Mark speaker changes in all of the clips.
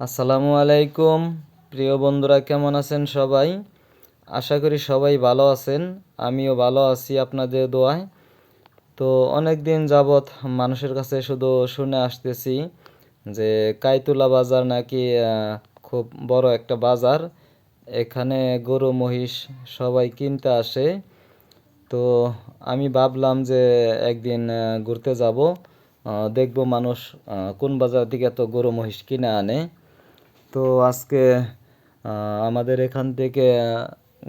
Speaker 1: আসসালামু আলাইকুম। প্রিয় বন্ধুরা, কেমন আছেন সবাই? আশা করি সবাই ভালো আছেন। আমিও ভালো আছি আপনাদের দোয়ায়। তো অনেক দিন যাবৎ মানুষের কাছে শুধু শুনে আসতেছি যে কাইতুলা বাজার নাকি খুব বড় একটা বাজার। এখানে গরু, মহিষ সবাই কিনতে আসে। তো আমি ভাবলাম যে একদিন ঘুরতে যাব। দেখব মানুষ কোন বাজার থেকে এত গরু, মহিষ কিনে আনে। তো আজকে আমাদের এখান থেকে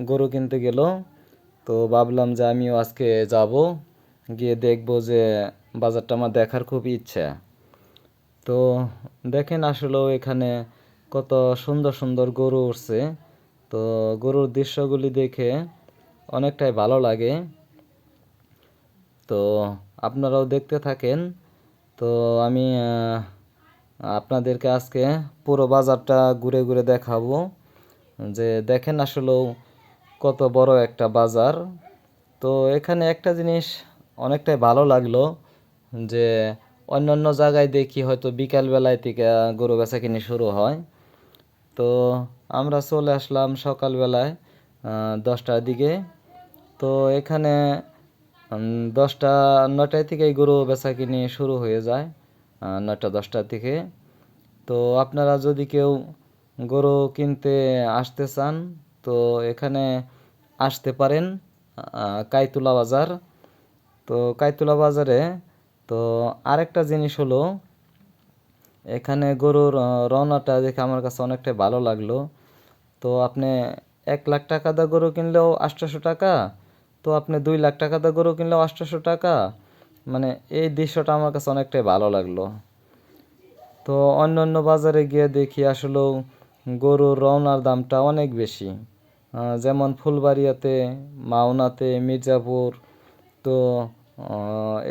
Speaker 1: গরু কিনতে গেল। তো ভাবলাম যে আমিও আজকে যাব, গিয়ে দেখব যে বাজারটা আমার দেখার খুব ইচ্ছা। তো দেখেন আসলেও এখানে কত সুন্দর সুন্দর গরু উঠছে। তো গরুর দৃশ্যগুলি দেখে অনেকটাই ভালো লাগে। তো আপনারাও দেখতে থাকেন। তো আমি আপনাদেরকে আজকে পুরো বাজারটা ঘুরে ঘুরে দেখাবো। যে দেখেন আসলেও কত বড় একটা বাজার। তো এখানে একটা জিনিস অনেকটাই ভালো লাগল, যে অন্যান্য জায়গায় দেখি হয়তো বিকাল বেলায় থেকে গরু বেচা কিনে শুরু হয়। তো আমরা চলে আসলাম সকালবেলায় দশটার দিকে। তো এখানে দশটা নটায় থেকেই গরু বেচা কিনে শুরু হয়ে যায়। নয়টা, দশটার দিকে। তো আপনারা যদি কেউ গরু কিনতে আসতে চান, তো এখানে আসতে পারেন কাইতুলা বাজার। তো কাইতুলা বাজারে, তো আরেকটা জিনিস হলো, এখানে গরুর রওনাটা দেখে আমার কাছে অনেকটাই ভালো লাগল। তো আপনি এক লাখ টাকা দা গরু কিনলেও আটশোশো টাকা, তো আপনি দুই লাখ টাকা দা গরু কিনলেও আটশোশো টাকা মানে এই দৃশ্যটা আমার কাছে অনেকটাই ভালো লাগল। তো অন্য অন্য বাজারে গিয়ে দেখি আসলেও গরুর রওনার দামটা অনেক বেশি। যেমন ফুলবাড়িয়াতে, মাওনাতে, মির্জাপুর, তো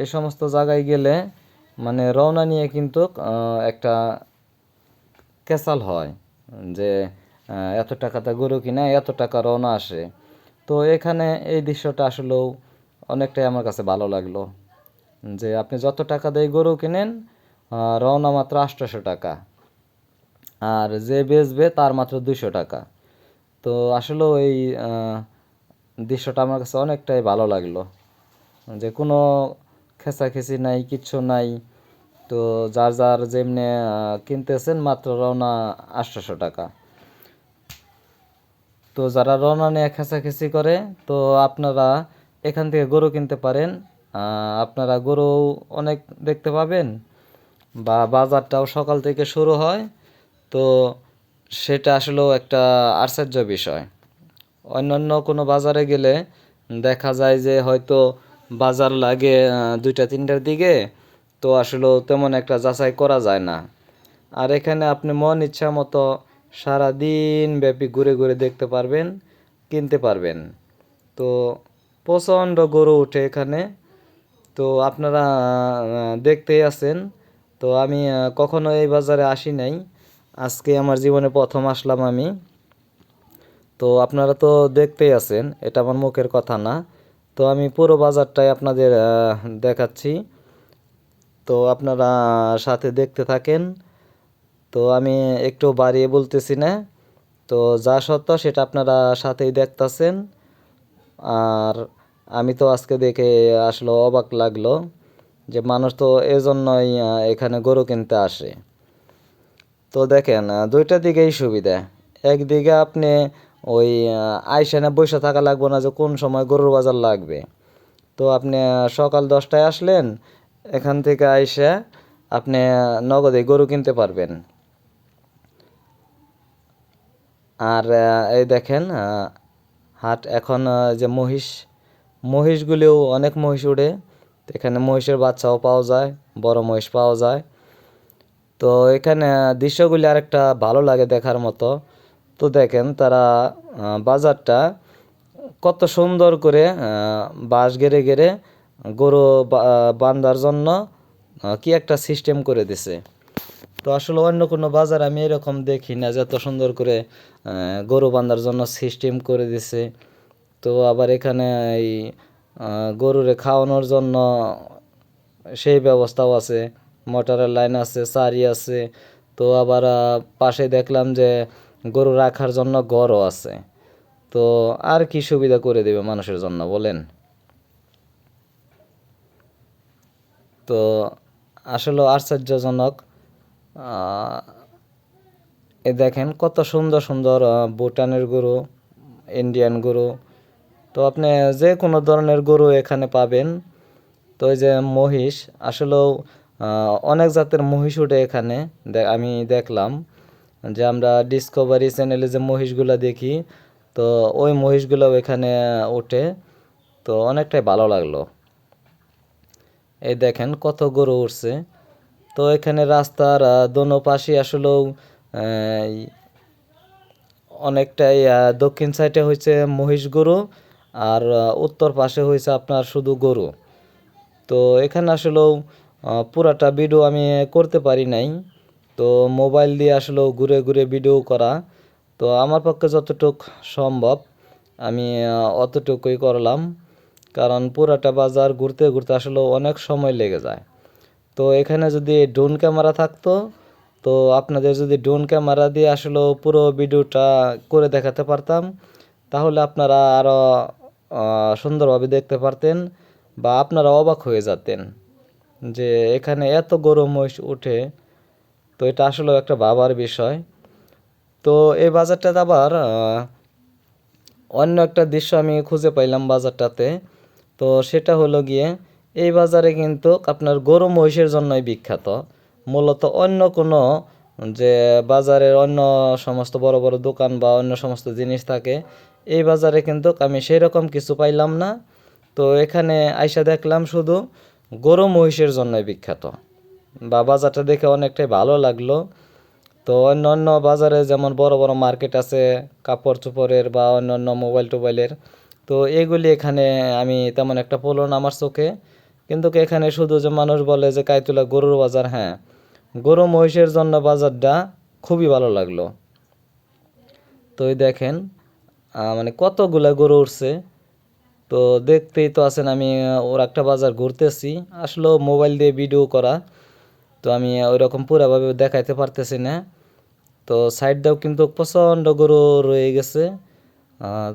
Speaker 1: এই সমস্ত জায়গায় গেলে মানে রওনা নিয়ে কিন্তু একটা ক্যাসাল হয় যে এত টাকাতে গরু কিনা এত টাকা রওনা আসে। তো এখানে এই দৃশ্যটা আসলেও অনেকটাই আমার কাছে ভালো লাগল। যে আপনি যত টাকা দিয়ে গরু কিনেন রওনা মাত্র আটশোশো টাকা। আর যে বেচবে তার মাত্র দুশো টাকা। তো আসলেও এই দৃশ্যটা আমার কাছে অনেকটাই ভালো লাগল। যে কোনো খেঁচাখেচি নাই, কিচ্ছু নাই। তো যার যার যেমনি কিনতেছেন মাত্র রওনা আটশোশো টাকা। তো যারা রওনা নিয়ে খেঁচাখেচি করে, তো আপনারা এখান থেকে গরু কিনতে পারেন। আপনারা গরু অনেক দেখতে পাবেন বা বাজারটাও সকাল থেকে শুরু হয়। তো সেটা আসলেও একটা আশ্চর্য বিষয়। অন্যান্য কোনো বাজারে গেলে দেখা যায় যে হয়তো বাজার লাগে দুইটা, তিনটার দিকে, তো আসলেও তেমন একটা যাচাই করা যায় না। আর এখানে আপনি মন ইচ্ছা মতো সারাদিন ব্যাপী ঘুরে ঘুরে দেখতে পারবেন, কিনতে পারবেন। তো প্রচণ্ড গরু উঠে এখানে। তো আপনারা দেখতেই আছেন। তো আমি কখনো এই বাজারে আসি নাই। আজকে আমার জীবনে প্রথম আসলাম আমি। তো আপনারা তো দেখতেই আছেন, এটা আমার মুখের কথা না। তো আমি পুরো বাজারটাই আপনাদের দেখাচ্ছি। তো আপনারা সাথে দেখতে থাকেন। তো আমি একটু বাড়িয়ে বলতেছি না। তো যা সত্য সেটা আপনারা সাথেই দেখতাছেন। আর আমি তো আজকে দেখে আসলে অবাক লাগল যে মানুষ তো এজন্যই এখানে গরু কিনতে আসে। তো দেখেন দুইটা দিকেই সুবিধা। একদিকে আপনি ওই আইসানে বসে থাকা লাগবে না যে কোন সময় গরুর বাজার লাগবে। তো আপনি সকাল দশটায় আসলেন, এখান থেকে আইসা আপনি নগদে গরু কিনতে পারবেন। আর এই দেখেন হাট এখন যে মহিষ মহিষগুলিও অনেক মহিষ উড়ে। এখানে মহিষের বাচ্চাও পাওয়া যায়, বড় মহিষ পাওয়া যায়। তো এখানে দৃশ্যগুলি আরেকটা ভালো লাগে দেখার মতো। তো দেখেন তারা বাজারটা কত সুন্দর করে বাঁশ গেড়ে গেড়ে গরু বান্ধার জন্য কি একটা সিস্টেম করে দিছে। তো আসলে অন্য কোনো বাজার আমি এরকম দেখি না যে এত সুন্দর করে গরু বান্ধার জন্য সিস্টেম করে দিছে। তো আবার এখানে এই গরুরে খাওয়ানোর জন্য সেই ব্যবস্থাও আছে। মোটরের লাইন আছে, সারি আছে। তো আবার পাশে দেখলাম যে গরু রাখার জন্য ঘরও আছে। তো আর কি সুবিধা করে দেবে মানুষের জন্য বলেন? তো আসলে আশ্চর্যজনক এ দেখেন কত সুন্দর সুন্দর ভুটানের গরু, ইন্ডিয়ান গরু তো আপনি যে কোনো ধরনের গরু এখানে পাবেন। তো এই যে মহিষ, আসলেও অনেক জাতের মহিষ উঠে এখানে আমি দেখলাম যে আমরা ডিসকভারি চ্যানেলে যে মহিষগুলো দেখি, তো ওই মহিষগুলো এখানে ওঠে তো অনেকটাই ভালো লাগল। এই দেখেন কত গরু উঠছে। তো এখানে রাস্তার দোনো পাশে আসলেও অনেকটাই দক্ষিণ সাইডে হয়েছে মহিষ গরু আর উত্তর পাশে হয়েছে আপনার শুধু গরু। তো এখানে আসলেও পুরাটা ভিডিও আমি করতে পারি নাই। তো মোবাইল দিয়ে আসলেও ঘুরে ঘুরে ভিডিও করা। তো আমার পক্ষে যতটুক সম্ভব, আমি অতটুকুই করলাম। কারণ পুরাটা বাজার ঘুরতে ঘুরতে আসলে অনেক সময় লেগে যায়। তো এখানে যদি ড্রোন ক্যামেরা থাকতো, তো আপনাদের যদি ড্রোন ক্যামেরা দিয়ে আসলে পুরো ভিডিওটা করে দেখাতে পারতাম, তাহলে আপনারা আরও সুন্দরভাবে দেখতে পারতেন বা আপনারা অবাক হয়ে যেতেন যে এখানে এত গরু মহিষ উঠে। তো এটা আসলে একটা ভাবার বিষয়। তো এই বাজারটাতে আবার অন্য একটা দৃশ্য আমি খুঁজে পাইলাম বাজারটাতে। তো সেটা হলো গিয়ে, এই বাজারে কিন্তু আপনার গরু মহিষের জন্যই বিখ্যাত। মূলত অন্য কোনো যে বাজারের অন্য সমস্ত বড় বড় দোকান বা অন্য সমস্ত জিনিস থাকে এই বাজারে কিন্তু আমি সেই রকম কিছু পাইলাম না। তো এখানে আইসা দেখলাম শুধু গরু মহিষের জন্যই বিখ্যাত। বা বাজারটা দেখে অনেকটাই ভালো লাগল। তো অন্য অন্য বাজারে যেমন বড় বড় মার্কেট আছে কাপড় চোপড়ের বা অন্য অন্য মোবাইল টোবাইলের তো এগুলি এখানে আমি তেমন একটা পড়ল না আমার চোখে। কিন্তু এখানে শুধু যে মানুষ বলে যে কাইতুলা গরুর বাজার হ্যাঁ গরু মহিষের জন্য বাজারটা খুবই ভালো লাগল। তো দেখেন মানে কতগুলা গরু উঠছে তো দেখতেই তো আছেন আমি ওর একটা বাজার ঘুরতেছি। আসলেও মোবাইল দিয়ে ভিডিও করা, তো আমি ওই রকম পুরাভাবে দেখাইতে পারতেছি না। তো সাইড দাও কিন্তু প্রচণ্ড গরু রয়ে গেছে।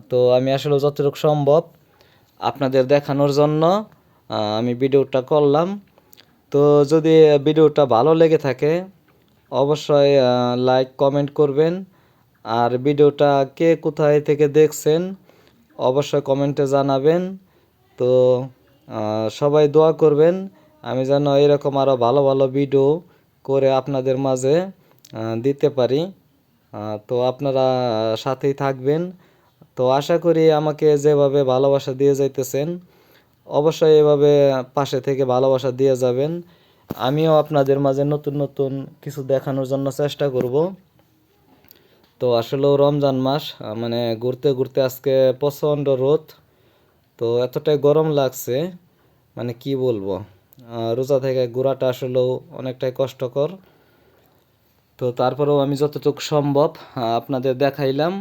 Speaker 1: তো আমি আসলে যতটুকু সম্ভব আপনাদের দেখানোর জন্য আমি ভিডিওটা করলাম। তো যদি ভিডিওটা ভালো লেগে থাকে, অবশ্যই লাইক কমেন্ট করবেন। আর ভিডিওটা কে কোথায় থেকে দেখছেন, অবশ্যই কমেন্টে জানাবেন। তো সবাই দোয়া করবেন, আমি যেন এরকম আরও ভালো ভালো ভিডিও করে আপনাদের মাঝে দিতে পারি। তো আপনারা সাথেই থাকবেন। তো আশা করি আমাকে যেভাবে ভালোবাসা দিয়ে যাইতেছেন, অবশ্যই এভাবে পাশে থেকে ভালোবাসা দিয়ে যাবেন। আমিও আপনাদের মাঝে নতুন নতুন কিছু দেখানোর জন্য চেষ্টা করব। তো আসলেও রমজান মাস মানে ঘুরতে ঘুরতে আজকে প্রচণ্ড রোদ, তো এতটাই গরম লাগছে মানে কি বলব রোজা থেকে ঘোরাটা আসলেও অনেকটাই কষ্টকর। তো তারপরেও আমি যতটুকু সম্ভব আপনাদের দেখাইলাম।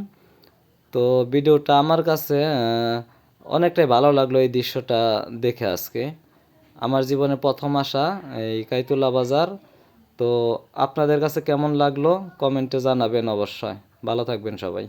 Speaker 1: তো ভিডিওটা আমার কাছে অনেকটাই ভালো লাগল এই দৃশ্যটা দেখে আজকে। আমার জীবনে প্রথম আসা এই কাইতুলা বাজার। তো আপনাদের কাছে কেমন লাগল, কমেন্টে জানাবেন অবশ্যই। ভালো থাকবেন সবাই।